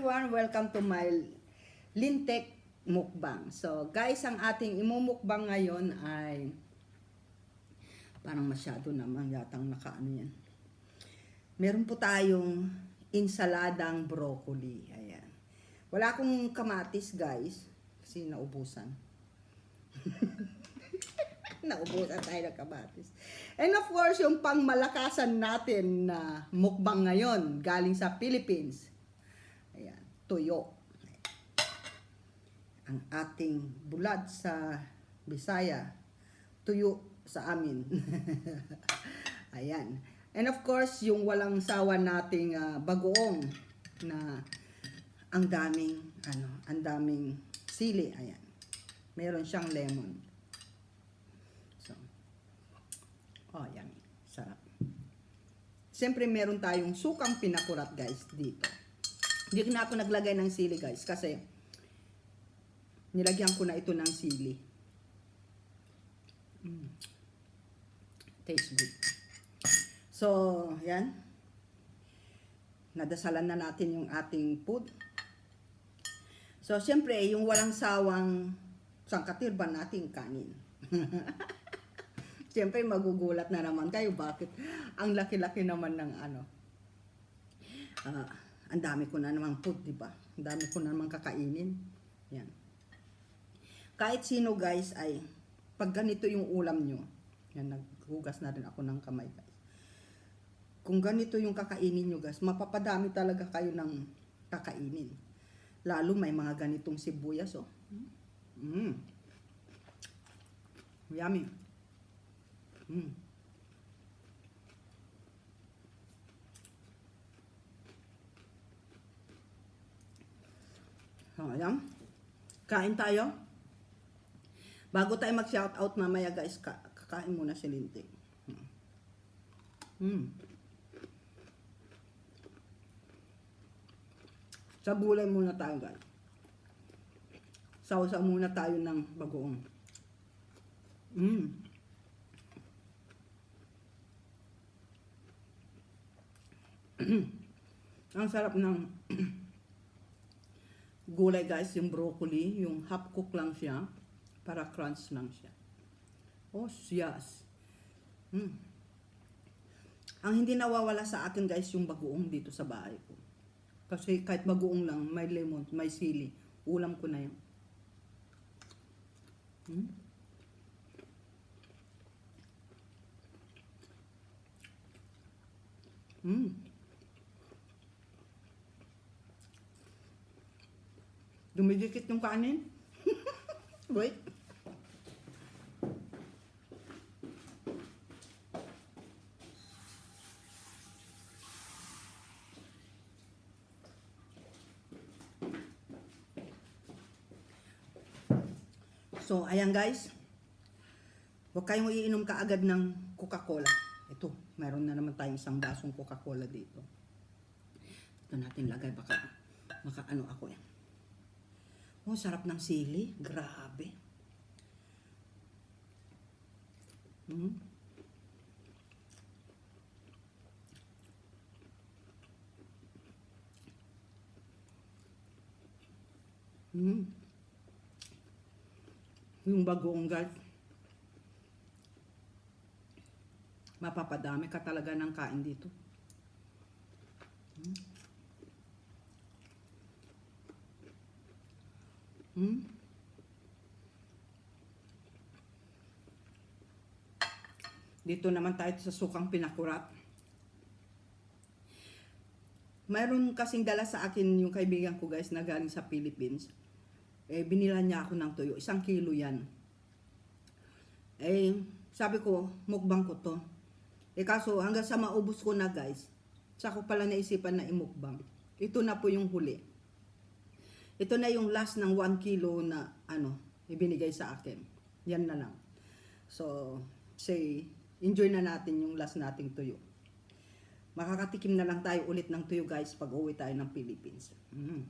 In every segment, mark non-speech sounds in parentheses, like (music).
everyone, welcome to my Lintek mukbang. So guys, ang ating imumukbang ngayon ay parang masyado naman yatang nakaano yan. Meron po tayong insaladang broccoli. Ayan. Wala akong kamatis guys kasi naubusan. (laughs) naubusan tayo ng kamatis. And of course, yung pangmalakasan natin na mukbang ngayon galing sa Philippines. Tuyo. Ang ating bulad sa Bisaya, tuyo sa amin. (laughs) Ayan. And of course, yung walang sawa nating ah, bagoong na ang daming ano, ang daming sili. Ayan. Meron siyang lemon. So, oh, yan. Sarap. Siyempre, meron tayong sukang pinakurat, guys, dito. Hindi na ako naglagay ng sili, guys, kasi nilagyan ko na ito ng sili. Mm. Tastes good. So, yan. Nadasalan na natin yung ating food. So, siyempre, yung walang sawang sangkatirban nating kanin. (laughs) siyempre, magugulat na naman kayo. Bakit? Ang laki-laki naman ng ano. Ah, ang dami ko na naman food, di ba? Ang dami ko na naman kakainin. Yan. Kahit sino guys ay pag ganito yung ulam nyo, yan, naghugas na rin ako ng kamay guys. Kung ganito yung kakainin nyo guys, mapapadami talaga kayo ng kakainin. Lalo may mga ganitong sibuyas oh. Mm. Yummy. Mm. So, ayan. Kain tayo. Bago tayo mag-shout out mamaya guys, ka- kakain muna si Lintik. Mm. Sa bulay muna tayo guys. Sausaw muna tayo ng bagoong. Mm. (clears throat) Ang sarap ng (clears throat) gulay guys, yung broccoli, yung half cook lang siya, para crunch lang siya. Oh, yes. Mm. Ang hindi nawawala sa akin guys, yung bagoong dito sa bahay ko. Kasi kahit bagoong lang, may lemon, may sili, ulam ko na yan. Mm. Mm. Dumidikit yung kanin. (laughs) Wait. So, ayan guys. Huwag kayong iinom kaagad ng Coca-Cola. Ito, meron na naman tayong isang basong Coca-Cola dito. Ito natin lagay, baka, baka ano ako yan. Oh, sarap ng sili. Grabe. Mm. Mm. Yung bagoong guys. Mapapadami ka talaga ng kain dito. Mm. Hmm? Dito naman tayo sa sukang pinakurat. Mayroon kasing dala sa akin yung kaibigan ko guys na galing sa Philippines. Eh, binila niya ako ng tuyo. Isang kilo yan. Eh, sabi ko, mukbang ko to. Eh, kaso hanggang sa maubos ko na guys, sa ko pala naisipan na imukbang. Ito na po yung huli. Ito na yung last ng 1 kilo na ano, ibinigay sa akin. Yan na lang. So, say, enjoy na natin yung last nating tuyo. Makakatikim na lang tayo ulit ng tuyo guys pag uwi tayo ng Philippines. Mm.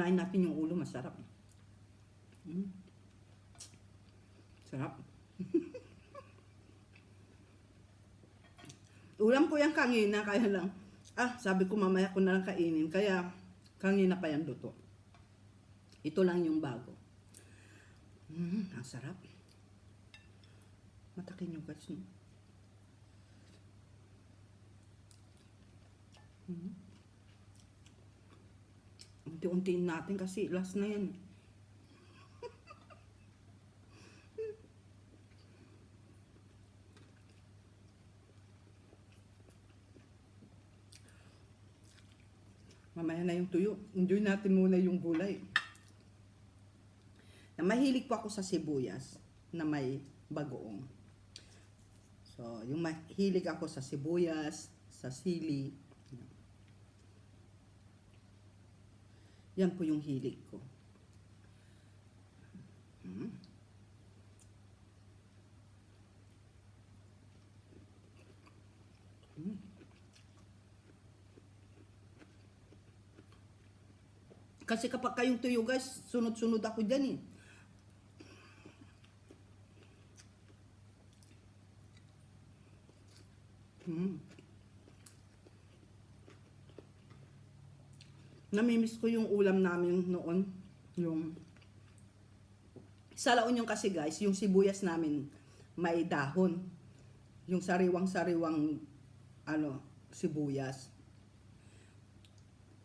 Nain natin yung ulo, masarap. Mm. Sarap. (laughs) Ulam ko yung kanina, kaya lang Ah, sabi ko mamaya ko na lang kainin. Kaya, kanina pa yan luto. Ito lang yung bago. Mm, ang sarap. Matakin yung guys, no? Mm. Unti-untiin natin kasi last na yan. Mamaya na yung tuyo. Enjoy natin muna yung gulay. Na mahilig po ako sa sibuyas na may bagoong. So, yung mahilig ako sa sibuyas, sa sili. Yan po yung hilig ko. Mm. Mm. Kasi kapag kayong tuyo guys, sunod-sunod ako dyan eh. Hmm. Namimiss ko yung ulam namin noon. Yung sa laon yung kasi guys, yung sibuyas namin may dahon. Yung sariwang-sariwang ano, sibuyas.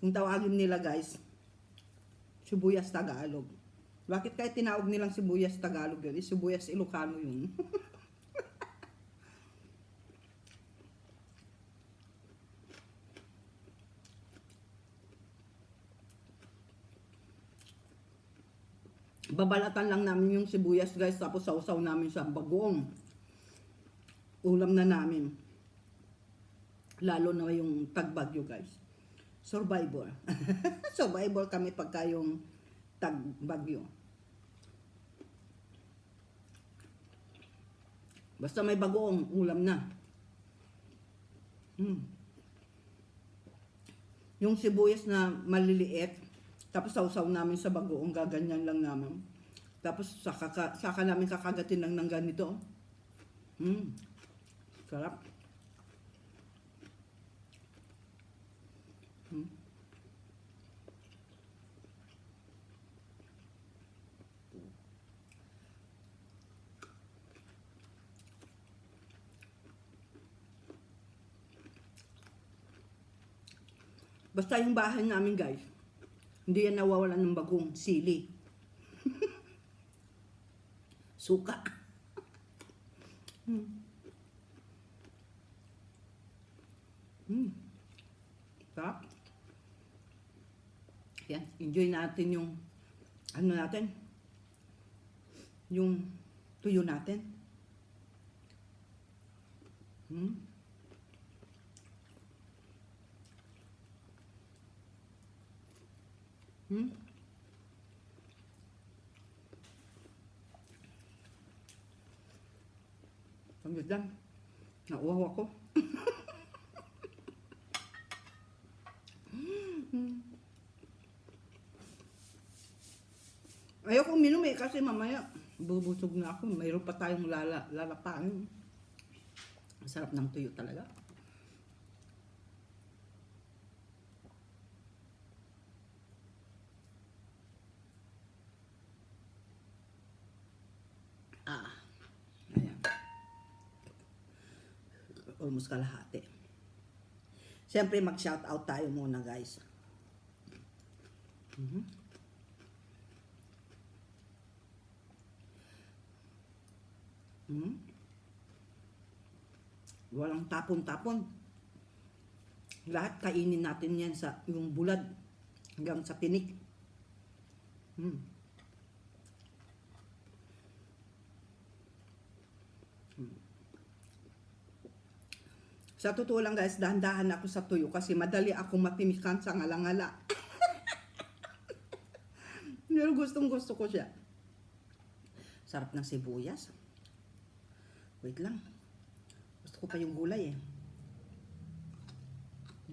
Kung tawagin nila guys, sibuyas Tagalog. Bakit kaya tinawag nilang sibuyas Tagalog yun? Eh, sibuyas Ilocano yun. (laughs) Babalatan lang namin yung sibuyas guys tapos sausaw namin sa bagoong. Ulam na namin. Lalo na yung tagbagyo guys. Survivor. (laughs) Survivor kami pagka yung tagbagyo. Basta may bagoong ulam na. Mm. Yung sibuyas na maliliit, tapos sausaw namin sa bagoong, gaganyan lang namin. Tapos saka, ka- saka namin kakagatin lang ng ganito. Mm. Sarap. Basta yung bahay namin guys, hindi yan nawawalan ng bagong sili. (laughs) Suka. Hmm. Hmm. Sarap. Yan, enjoy natin yung ano natin, yung tuyo natin. Hmm. Hmm? Ang lang. Nauwaw ako. (laughs) Ayoko uminom eh kasi mamaya bubusog na ako. Mayroon pa tayong lala, lalapain. Ang sarap ng tuyo talaga. Ah. Ayan. Almost kalahati. Siyempre, mag-shout out tayo muna, guys. Mhm. Mhm. Walang tapon-tapon. Lahat kainin natin yan sa yung bulad hanggang sa tinik. Hmm. Sa totoo lang guys, dahan-dahan ako sa tuyo kasi madali ako matimikan sa ngalangala. (laughs) Pero gustong gusto ko siya. Sarap ng sibuyas. Wait lang. Gusto ko pa yung gulay eh.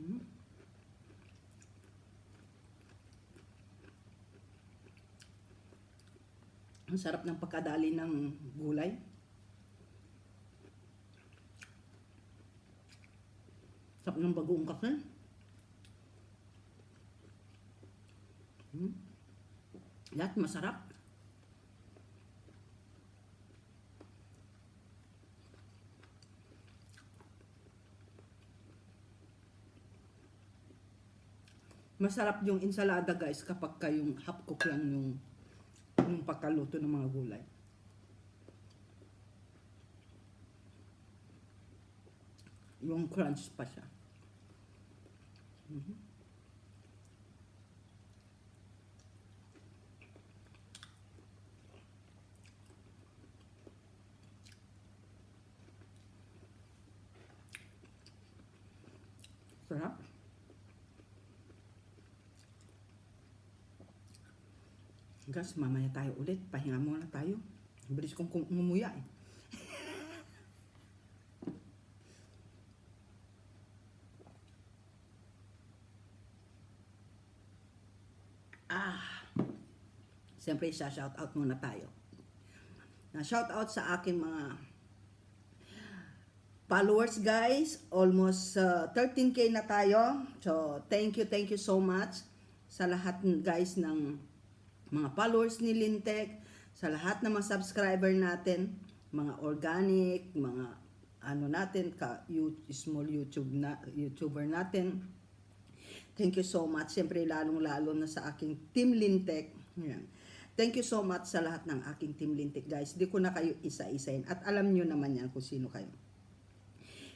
Mm. Ang sarap ng pagkadali ng gulay. sarap ng bagoong kape. Hmm. Lahat masarap. Masarap yung ensalada guys kapag kayong half cook lang yung yung pagkaluto ng mga gulay. Yung crunch pa siya. Sarap. Gas, mamaya tayo ulit. Pahinga muna tayo. Bilis kong kum- umumuya eh. Ah. Siyempre, shout out muna tayo. Na shout out sa aking mga followers guys. Almost uh, 13k na tayo. So, thank you, thank you so much sa lahat guys ng mga followers ni Lintek, sa lahat ng mga subscriber natin, mga organic, mga ano natin, ka, small YouTube na, YouTuber natin. Thank you so much. Siyempre, lalong-lalo na sa aking Team Lintek. Yan. Thank you so much sa lahat ng aking Team Lintek, guys. Di ko na kayo isa-isain. At alam nyo naman yan kung sino kayo.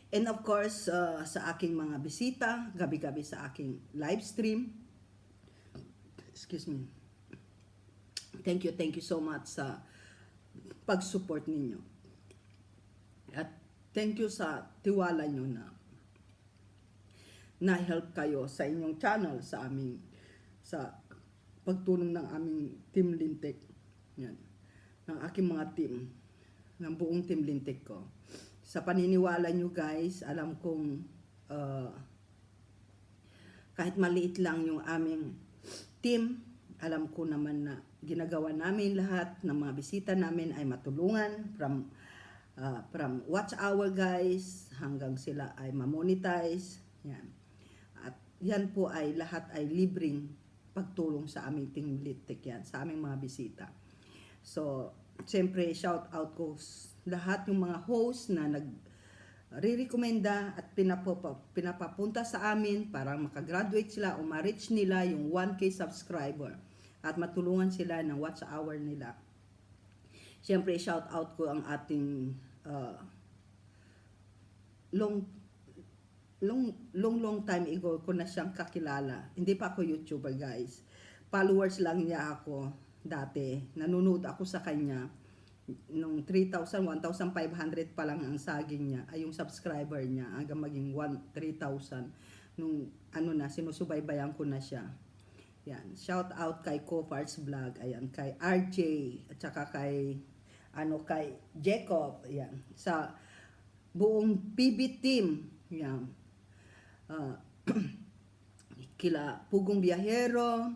And of course, uh, sa aking mga bisita, gabi-gabi sa aking live stream. Excuse me. Thank you, thank you so much sa pag-support ninyo. At thank you sa tiwala nyo na na-help kayo sa inyong channel sa aming sa pagtulong ng aming Team Lintek. Yan. Ng aking mga team. Ng buong Team Lintek ko. Sa paniniwala nyo guys, alam kong uh, kahit maliit lang yung aming team, alam ko naman na ginagawa namin lahat ng mga bisita namin ay matulungan from uh, from watch hour guys hanggang sila ay mamonetize. Yan. Yan po ay lahat ay libreng pagtulong sa aming team Litek yan, sa aming mga bisita. So, siyempre, shout out ko lahat yung mga host na nag re-recommenda at pinapapa, pinapapunta sa amin para makagraduate sila o ma-reach nila yung 1K subscriber at matulungan sila ng watch hour nila. Siyempre, shout out ko ang ating uh, long long long long time ago ko na siyang kakilala. Hindi pa ako YouTuber, guys. Followers lang niya ako dati. Nanonood ako sa kanya nung 3,000, 1,500 pa lang ang saging niya, ay yung subscriber niya, hanggang maging 1, 3,000. Nung ano na, sinusubaybayan ko na siya. Yan. Shout out kay Coparts Vlog. Ayan. Kay RJ. At saka kay, ano, kay Jacob. Ayan. Sa buong PB team. Yan. Ah, (clears throat) kila Pugong Biyahero,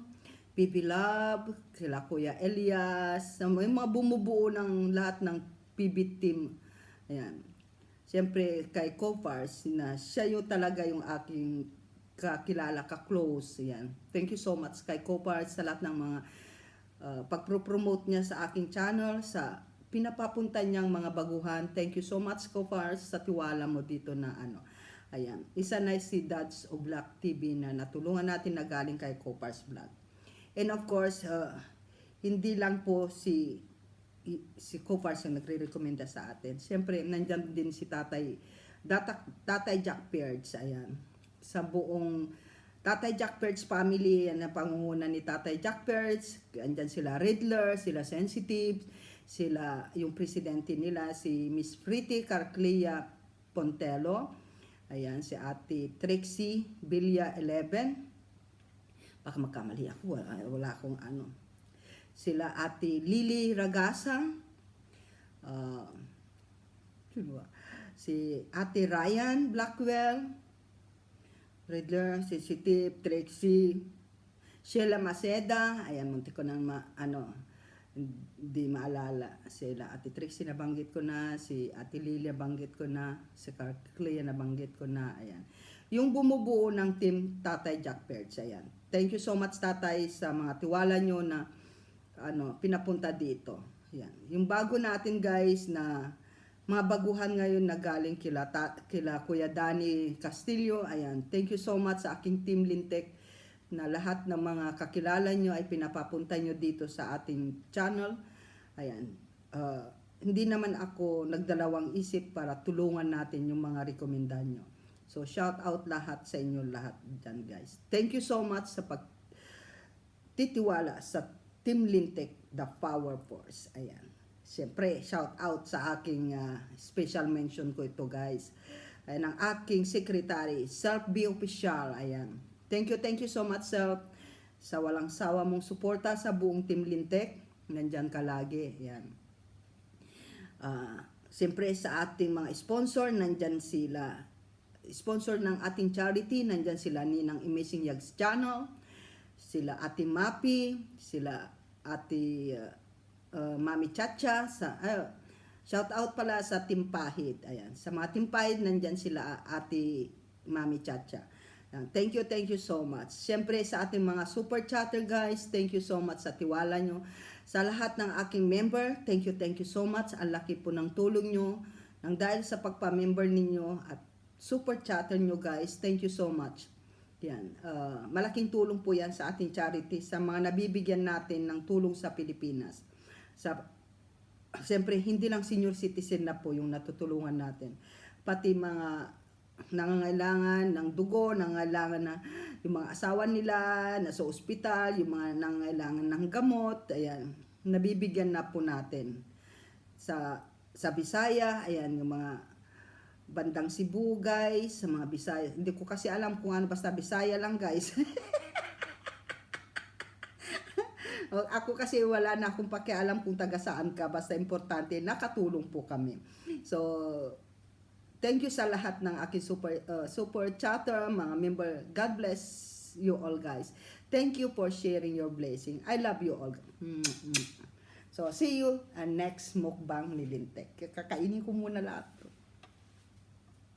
Pipi Love, kila Kuya Elias, may mga bumubuo ng lahat ng PB team. Ayan. Siyempre kay Copars na siya yung talaga yung aking kakilala, ka-close. Ayan. Thank you so much kay Copars sa lahat ng mga uh, pagpro-promote niya sa aking channel, sa pinapapunta niyang mga baguhan. Thank you so much, Copars, sa tiwala mo dito na ano. Ayan. Isa na si Dads Oblak TV na natulungan natin na galing kay Copars Vlog. And of course, uh, hindi lang po si si Copars ang nagre-recommenda sa atin. Siyempre, nandyan din si Tatay Data, Tatay Jack Perds, ayan. Sa buong Tatay Jack Perds family, yan ang pangunguna ni Tatay Jack Perds. Andyan sila Riddler, sila Sensitive, sila yung presidente nila, si Miss Pretty Carclia Pontelo. Ayan, si Ate Trixie Bilya 11. Baka magkamali ako, wala, wala akong ano. Sila Ate Lily Ragasa. Uh, si Ate Ryan Blackwell. Riddler, si Sitip, Trixie, Sheila Maceda. Ayan, munti ko nang ma, ano, hindi maalala sila Ate Trixie nabanggit ko na, si Ate Lilia banggit ko na, si Clea nabanggit ko na, ayan. Yung bumubuo ng team Tatay Jack Perch, ayan. Thank you so much Tatay sa mga tiwala nyo na ano, pinapunta dito. Yan. Yung bago natin guys na mga baguhan ngayon na galing kila, ta, kila Kuya Danny Castillo. Ayan. Thank you so much sa aking team Lintek na lahat ng mga kakilala nyo ay pinapapunta nyo dito sa ating channel. Ayan. Uh, hindi naman ako nagdalawang isip para tulungan natin yung mga rekomendan nyo. So, shout out lahat sa inyo lahat dyan, guys. Thank you so much sa pag titiwala sa Team Lintek, The Power Force. Ayan. Siyempre, shout out sa aking ah, special mention ko ito, guys. Ayan, ang aking secretary, Self B Official. Ayan. Thank you, thank you so much, Self, sa walang sawa mong suporta sa buong Team Lintek. Nandyan ka lagi. Ayan. Ah, Siyempre sa ating mga sponsor, nandyan sila. Sponsor ng ating charity, nandyan sila ni ng Amazing Yags Channel, sila Ate Mapi, sila Ate uh, uh, Mami Chacha, sa, uh, shout out pala sa Team Pahit. Ayan, sa mga Team Pahit, nandyan sila Ate Mami Chacha. Thank you, thank you so much. Siyempre sa ating mga super chatter guys, thank you so much sa tiwala nyo. Sa lahat ng aking member, thank you, thank you so much. Ang laki po ng tulong nyo. Nang dahil sa pagpa-member ninyo at super chatter nyo guys, thank you so much. Yan, ah, malaking tulong po yan sa ating charity, sa mga nabibigyan natin ng tulong sa Pilipinas. Sa, Siyempre, hindi lang senior citizen na po yung natutulungan natin. Pati mga nangangailangan ng dugo, nangangailangan na yung mga asawa nila na sa ospital, yung mga nangangailangan ng gamot, ayan, nabibigyan na po natin. Sa sa Bisaya, ayan, yung mga bandang Cebu, guys, sa mga Bisaya. Hindi ko kasi alam kung ano, basta Bisaya lang, guys. (laughs) O, Ako kasi wala na akong pakialam kung taga saan ka, basta importante, nakatulong po kami. So, thank you sa lahat ng aking super, uh, super chatter, mga member. God bless you all, guys. Thank you for sharing your blessing. I love you all. Mm, mm. So, see you uh, next mukbang ni Lintek. Kakainin ko muna lahat.